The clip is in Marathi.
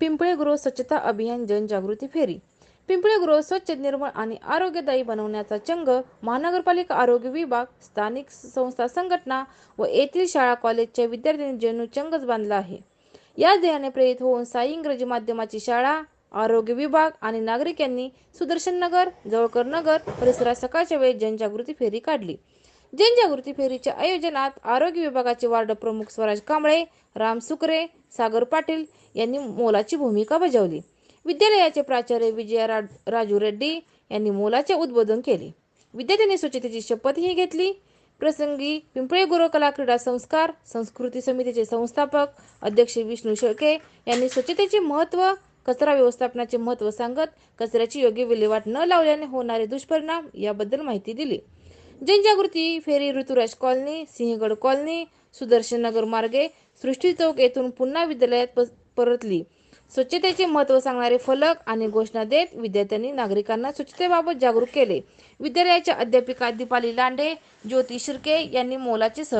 पिंपळे गृह स्वच्छता अभियान जनजागृती फेरी. पिंपळे गृह स्वच्छ निर्मळ आणि आरोग्यदायी बनवण्याचा चंग महानगरपालिका आरोग्य विभाग स्थानिक संस्था संघटना व येथील शाळा कॉलेजच्या विद्यार्थ्यांनी जणू चंगच बांधला आहे. या ध्येयाने प्रेरित होऊन साई इंग्रजी माध्यमाची शाळा आरोग्य विभाग आणि नागरिक यांनी सुदर्शन नगर जवळकर नगर परिसरात सकाळच्या वेळी जनजागृती फेरी काढली. जनजागृती फेरीच्या आयोजनात आरोग्य विभागाचे वार्ड प्रमुख स्वराज कांबळे राम सुकरे सागर पाटील यांनी मोलाची भूमिका बजावली. विद्यालयाचे प्राचार्य विजया रा- राजू रेड्डी यांनी मोलाचे उद्बोधन केले. विद्यार्थ्यांनी स्वच्छतेची शपथही घेतली. प्रसंगी पिंपळे गुरु कला क्रीडा संस्कार संस्कृती समितीचे संस्थापक अध्यक्ष विष्णू शेळके यांनी स्वच्छतेचे महत्त्व कचरा व्यवस्थापनाचे महत्त्व सांगत कचऱ्याची योग्य विल्हेवाट न लावल्याने होणारे दुष्परिणाम याबद्दल माहिती दिली. जनजागृती फेरी ऋतुराज कॉलनी सिंहगड कॉलनी सुदर्शन नगर मार्गे सृष्टी चौक येथून पुन्हा विद्यालयात परतली. स्वच्छतेचे महत्त्व सांगणारे फलक आणि घोषणा देत विद्यार्थ्यांनी नागरिकांना स्वच्छतेबाबत जागरूक केले. विद्यालयाच्या अध्यापिका दीपाली लांडे ज्योती शिर्के यांनी मोलाचे सह